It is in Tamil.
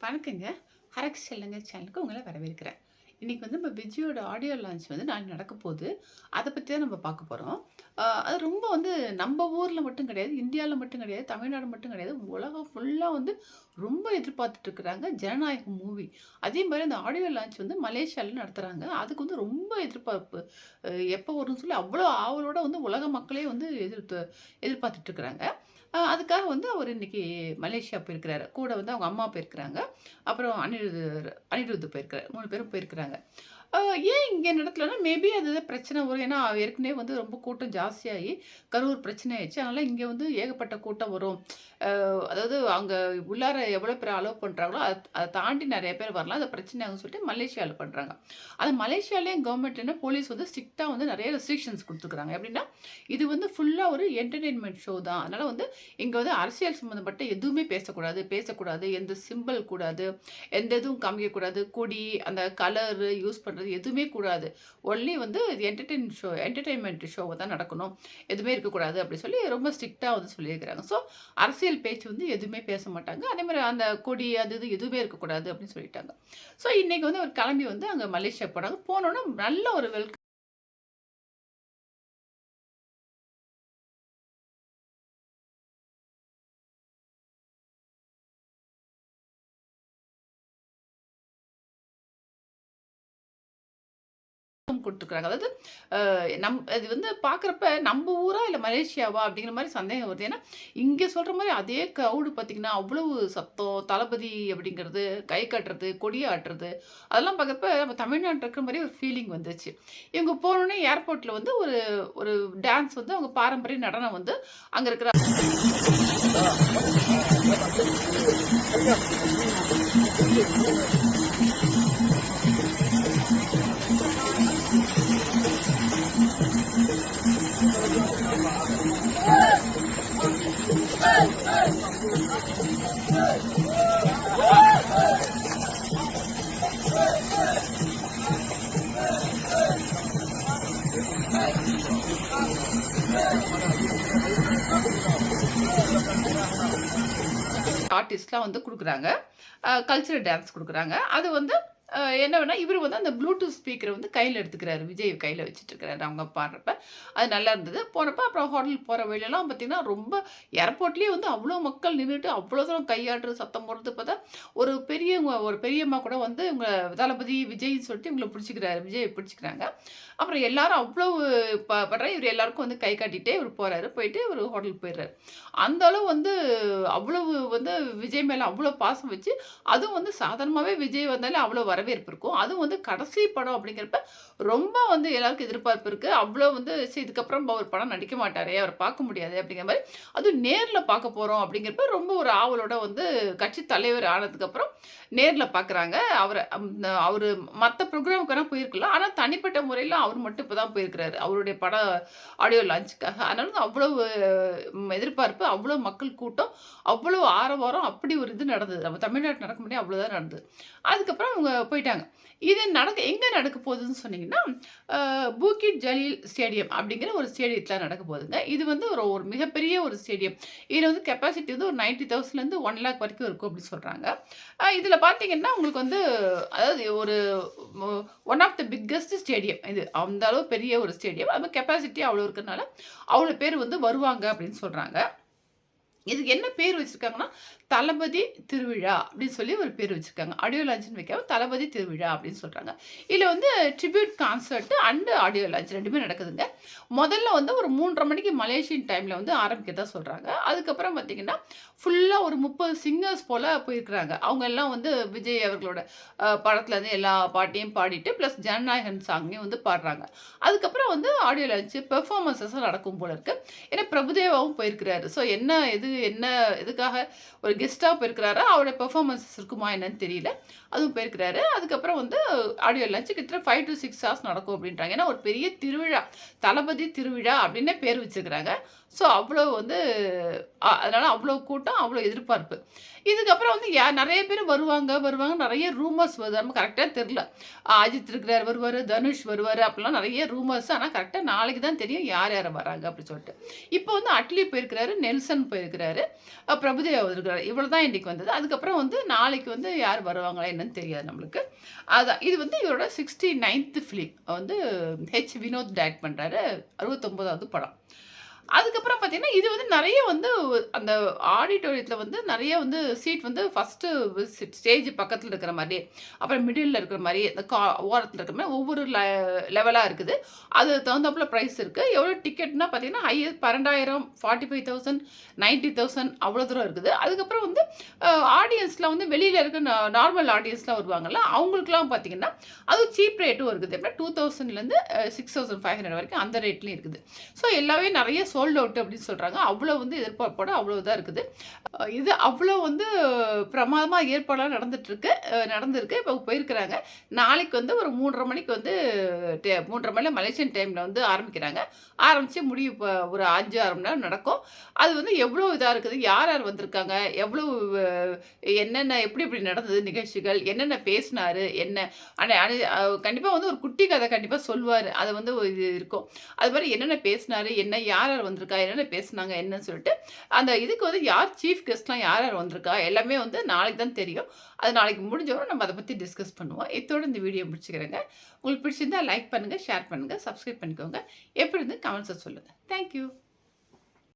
வணக்கங்க. ஹரக் செல்லுங்க சேனலுக்கு உங்களை வரவேற்கிறேன். இன்றைக்கி வந்து நம்ம விஜயோட ஆடியோ லான்ச் வந்து நான் நடக்க போகுது. அதை பற்றி தான் நம்ம பார்க்க போகிறோம் அது ரொம்ப வந்து நம்ம ஊரில் மட்டும் கிடையாது இந்தியாவில் மட்டும் கிடையாது தமிழ்நாடு மட்டும் கிடையாது உலகம் ஃபுல்லாக வந்து ரொம்ப எதிர்பார்த்துட்ருக்குறாங்க ஜனநாயக ஜனநாயகம் மூவி அதே மாதிரி அந்த ஆடியோ லான்ச் வந்து மலேசியாவில் நடத்துகிறாங்க அதுக்கு வந்து ரொம்ப எதிர்பார்ப்பு. எப்போ வரும்னு சொல்லி அவ்வளோ ஆவலோடு வந்து உலக மக்களே வந்து எதிர்த்து எதிர்பார்த்துட்ருக்குறாங்க அதுக்காக வந்து அவர் இன்னைக்கு மலேசியா போயிருக்கிறாரு. கூட வந்து அவங்க அம்மா போயிருக்கிறாங்க. அப்புறம் அனிருத் அனிருத் போயிருக்கிறார். மூணு பேரும் போயிருக்கிறாங்க. ஏன் இங்கே நடக்கலன்னா மேபி அது பிரச்சனை வரும். ஏன்னா ஏற்கனவே வந்து ரொம்ப கூட்டம் ஜாஸ்தியாகி கரூர் பிரச்சனை ஆயிடுச்சு. அதனால் இங்கே வந்து ஏகப்பட்ட கூட்டம் வரும். அதாவது அங்கே உள்ளார எவ்வளோ பேர் அலோவ் பண்ணுறாங்களோ அதை அதை தாண்டி நிறைய பேர் வரலாம். அது பிரச்சனை ஆகும் சொல்லிட்டு மலேசியாவில் பண்ணுறாங்க அது மலேசியாலேயும் கவர்மெண்ட் என்ன போலீஸ் வந்து ஸ்ட்ரிக்டாக வந்து நிறைய ரெஸ்ட்ரிக்ஷன்ஸ் கொடுத்துருக்குறாங்க. எப்படின்னா இது வந்து ஃபுல்லாக ஒரு என்டர்டெயின்மெண்ட் ஷோ தான். அதனால் வந்து இங்கே வந்து அரசியல் சம்மந்தப்பட்ட எதுவுமே பேசக்கூடாது. பேசக்கூடாது. எந்த சிம்பிள் கூடாது. எந்த இதுவும் காமிக்கக்கூடாது. கொடி அந்த கலரு யூஸ் பண்ணுற பண்ணுறது எதுவுமே கூடாது. ஒன்லி வந்து இது என்டர்டெயின் ஷோ என்டர்டெயின்மெண்ட் ஷோவை தான் நடக்கணும். எதுவுமே இருக்கக்கூடாது அப்படின்னு சொல்லி ரொம்ப ஸ்ட்ரிக்டாக வந்து சொல்லியிருக்கிறாங்க. ஸோ அரசியல் பேச்சு வந்து எதுவுமே பேச மாட்டாங்க. அதே மாதிரி அந்த கொடி அது இது எதுவுமே இருக்கக்கூடாது அப்படின்னு சொல்லிட்டாங்க. ஸோ இன்றைக்கி வந்து ஒரு கிளம்பி வந்து அங்கே மலேசியா போனாங்க போனோன்னா நல்ல ஒரு வெல்கம் கொடுத்துருக்குறாங்க. அதாவது நம் அது வந்து பார்க்குறப்ப நம்ம ஊரா இல்லை மலேசியாவா அப்படிங்கிற மாதிரி சந்தேகம் வருது. ஏன்னா இங்கே சொல்கிற மாதிரி அதே க்ரௌடு பார்த்திங்கன்னா அவ்வளவு சத்தம் தளபதி அப்படிங்கிறது கை கட்டுறது கொடி ஆட்டுறது அதெல்லாம் பார்க்குறப்ப நம்ம தமிழ்நாட்டில் இருக்கிற மாதிரி ஒரு ஃபீலிங் வந்துச்சு இவங்க போனோடனே ஏர்போர்ட்டில் வந்து ஒரு ஒரு டான்ஸ் வந்து அவங்க பாரம்பரிய நடனம் வந்து அங்கே இருக்கிற ஆர்டிஸ்ட்லாம் வந்து கொடுக்குறாங்க. கல்ச்சரல் டான்ஸ் கொடுக்குறாங்க. அது வந்து என்னவென்னா என்ன இவர் வந்து அந்த ப்ளூடூத் ஸ்பீக்கரை வந்து கையில் எடுத்துக்கிறாரு. விஜய் கையில் வச்சுட்டு இருக்கிறாரு அவங்க பாடுறப்ப. அது நல்லா இருந்தது. போனப்போ அப்புறம் ஹோட்டல் போகிற வழியெல்லாம் பார்த்தீங்கன்னா ரொம்ப ஏர்போர்ட்லேயே வந்து அவ்வளோ மக்கள் நின்றுட்டு அவ்வளோ தூரம் கையாடுற சத்தம் போடுறது பார்த்தா ஒரு பெரியவங்க ஒரு பெரியம்மா கூட வந்து இவங்க தளபதி விஜய்னு சொல்லிட்டு இவங்களை பிடிச்சிக்கிறாரு. விஜய் பிடிச்சிக்கிறாங்க. அப்புறம் எல்லாரும் அவ்வளோ ப இவர் எல்லாருக்கும் வந்து கை காட்டிகிட்டே இவர் போகிறாரு போயிட்டு இவர் ஹோட்டலுக்கு போயிடுறாரு. அந்த அளவு வந்து அவ்வளவு வந்து விஜய் மேலே அவ்வளோ பாசம் வச்சு அதுவும் வந்து சாதாரணமாகவே விஜய் வந்தாலே அவ்வளோ வரவேற்பு இருக்கும். அதுவும் வந்து கடைசி படம் அப்படிங்கிறப்ப ரொம்ப வந்து எல்லாருக்கும் எதிர்பார்ப்பு இருக்குது அவ்வளோ வந்து சரி இதுக்கப்புறம் அவர் படம் நடிக்க மாட்டாரே அவர் பார்க்க முடியாது அப்படிங்கிற மாதிரி அதுவும் நேரில் பார்க்க போகிறோம் அப்படிங்கிறப்ப ரொம்ப ஒரு ஆவலோட வந்து கட்சி தலைவர் ஆனதுக்கப்புறம் நேரில் பார்க்குறாங்க. அவரை அவர் மற்ற ப்ரோக்ராமுக்கு போயிருக்கலாம் ஆனால் தனிப்பட்ட முறையில் அவர் மட்டும் இப்போ தான் போயிருக்கிறாரு. அவருடைய படம் ஆடியோ லான்ச்சுக்காக. அதனால அவ்வளோ அவ்வளவு எதிர்பார்ப்பு அவ்வளோ மக்கள் கூட்டம் அவ்வளோ ஆரவாரம் அப்படி ஒரு இது நடந்தது. நம்ம தமிழ்நாட்டில் நடக்க முடியாது அவ்வளோதான் நடந்தது. அதுக்கப்புறம் அவங்க போயிட்டாங்க. இது நடக்க எங்கே நடக்க போகுதுன்னு சொன்னீங்கன்னா பூகிட் பூக்கிட் ஜலீல் ஸ்டேடியம் அப்படிங்கிற ஒரு ஸ்டேடியத்தில் நடக்க போகுதுங்க. இது வந்து ஒரு ஒரு மிகப்பெரிய ஒரு ஸ்டேடியம் இதில் வந்து கெப்பாசிட்டி வந்து ஒரு நைன்ட்டி தௌசண்ட்லேருந்து ஒன் லேக் வரைக்கும் இருக்கும் அப்படின்னு சொல்கிறாங்க இதில் பார்த்தீங்கன்னா உங்களுக்கு வந்து அதாவது ஒரு one of the biggest stadium இது அந்த அளவு பெரிய ஒரு ஸ்டேடியம் அது கெப்பாசிட்டி அவ்வளோ இருக்கிறதுனால அவ்வளோ பேர் வந்து வருவாங்க அப்படின்னு சொல்கிறாங்க இதுக்கு என்ன பேர் வச்சுருக்காங்கன்னா தளபதி திருவிழா அப்படின்னு சொல்லி ஒரு பேர் வச்சுருக்காங்க. ஆடியோ லான்ச்னு வைக்காம தளபதி திருவிழா அப்படின்னு சொல்கிறாங்க இதில் வந்து tribute concert and audio launch ரெண்டுமே நடக்குதுங்க. முதல்ல வந்து ஒரு மூன்றரை மணிக்கு மலேசியன் டைமில் வந்து ஆரம்பிக்கிறதா சொல்கிறாங்க அதுக்கப்புறம் பார்த்திங்கன்னா ஃபுல்லாக ஒரு முப்பது சிங்கர்ஸ் போல் போயிருக்கிறாங்க. அவங்க எல்லாம் வந்து விஜய் அவர்களோட படத்துலேருந்து எல்லா பாட்டையும் பாடிட்டு ப்ளஸ் ஜனநாயகன் சாங்கையும் வந்து பாடுறாங்க. அதுக்கப்புறம் வந்து ஆடியோ லான்ச்சு பெர்ஃபார்மன்ஸஸும் நடக்கும் போல இருக்குது ஏன்னா பிரபுதேவாவும் போயிருக்கிறாரு. ஸோ என்ன இது என்ன இதுக்காக ஒரு கெஸ்ட்டாக போயிருக்கிறாரு? அவரோட பெர்ஃபார்மன்ஸஸ் இருக்குமா என்னன்னு தெரியல. அதுவும் போயிருக்கிறாரு. அதுக்கப்புறம் வந்து ஆடியோ லஞ்சு கிட்ட ஃபைவ் டு சிக்ஸ் ஹவர்ஸ் நடக்கும் அப்படின்றாங்க. ஏன்னா ஒரு பெரிய திருவிழா தளபதி திருவிழா அப்படின்னே பேர் வச்சுருக்கிறாங்க. ஸோ அவ்வளோ வந்து அதனால் அவ்வளோ கூட்டம் அவ்வளோ எதிர்பார்ப்பு. இதுக்கப்புறம் வந்து யா நிறைய பேர் வருவாங்க வருவாங்க. நிறைய ரூமர்ஸ் வருது. நம்ம கரெக்டாக தெரில அஜித் இருக்கிறார் வருவார் தனுஷ் வருவார் அப்படிலாம் நிறைய ரூமர்ஸ் ஆனால் கரெக்டாக நாளைக்கு தான் தெரியும் யார் யார் வராங்க அப்படின்னு சொல்லிட்டு. இப்போ வந்து அட்லி போயிருக்கிறாரு நெல்சன் போயிருக்கிறார். இருக்கிறாரு அ பிரபுதேவா வந்திருக்கிறாரு. இவ்வளோதான் இன்றைக்கி வந்தது. அதுக்கப்புறம் வந்து நாளைக்கு வந்து யார் வருவாங்களா என்னன்னு தெரியாது நம்மளுக்கு. அதான் இது வந்து இவரோட 69த் ஃபிலிம் வந்து ஹெச். வினோத் டேரக்ட் பண்றாரு. 69வது படம். அதுக்கப்புறம் பார்த்தீங்கன்னா, இது வந்து நிறைய வந்து அந்த ஆடிட்டோரியத்தில் வந்து நிறைய வந்து சீட் வந்து ஃபர்ஸ்ட்டு ஸ்டேஜ் பக்கத்தில் இருக்கிற மாதிரி அப்புறம் மிடில் இருக்கிற மாதிரி இந்த கா ஓரத்தில் இருக்கிற மாதிரி ஒவ்வொரு லெ இருக்குது. அதுக்கு தகுந்தாப்புல ப்ரைஸ் இருக்குது எவ்வளோ டிக்கெட்னா பார்த்தீங்கன்னா, ஐயர் பன்னெண்டாயிரம் forty five thousand ninety thousand அவ்வளோ தூரம் இருக்குது. அதுக்கப்புறம் வந்து ஆடியன்ஸில் ஆடியன்ஸ்லாம் வந்து வெளியில் இருக்க நார்மல் ஆடியன்ஸ்லாம் வருவாங்கல்ல, அவங்களுக்குலாம் பார்த்தீங்கன்னா, அதுவும் சீப் ரேட்டும் இருக்குது. எப்படின்னா 2000லேருந்து அ 6,500 வரைக்கும் அந்த ரேட்லேயும் இருக்குது. ஸோ எல்லாமே நிறைய சோ சோல்ட் அவுட் அப்படின்னு சொல்கிறாங்க அவ்வளோ வந்து எதிர்பார்ப்போட அவ்வளோ இதாக இருக்குது. இது அவ்வளோ வந்து பிரமாதமாக ஏற்பாடெலாம் நடந்துட்டுருக்கு. நடந்திருக்கு. இப்போ போயிருக்கிறாங்க. நாளைக்கு வந்து ஒரு 3:30 மணிக்கு வந்து டே 3:30 மணில மலேசியன் டைமில் வந்து ஆரம்பிக்கிறாங்க. ஆரம்பித்து முடிய ஒரு 5, 6 மணி நேரம் நடக்கும். அது வந்து எவ்வளோ இதாக இருக்குது, யார் யார் வந்திருக்காங்க, எவ்வளோ என்னென்ன எப்படி எப்படி நடந்தது நிகழ்ச்சிகள், என்னென்ன பேசினார் என்ன அன அனு வந்து ஒரு குட்டி கதை கண்டிப்பாக சொல்லுவார் அது வந்து இது இருக்கும். அது மாதிரி என்னென்ன பேசினார் என்ன யார் யார் வந்திருக்கா, என்னென்ன பேசுனாங்க என்னன்னு சொல்லிட்டு, அந்த இதுக்கு வந்து யார் சீஃப் கெஸ்ட்லாம் யார் யார் வந்திருக்கா, எல்லாமே வந்து நாளைக்கு தான் தெரியும். அது நாளைக்கு முடிஞ்சோன நம்ம அதை பற்றி டிஸ்கஸ் பண்ணுவோம். இத்தோட இந்த வீடியோ முடிச்சுக்கிறேங்க. உங்களுக்கு பிடிச்சிருந்தா லைக் பண்ணுங்கள் ஷேர் பண்ணுங்கள் சப்ஸ்கிரைப் பண்ணிக்கோங்க. எப்படி இருந்து கமெண்ட்ஸை சொல்லுங்கள் தேங்க் யூ.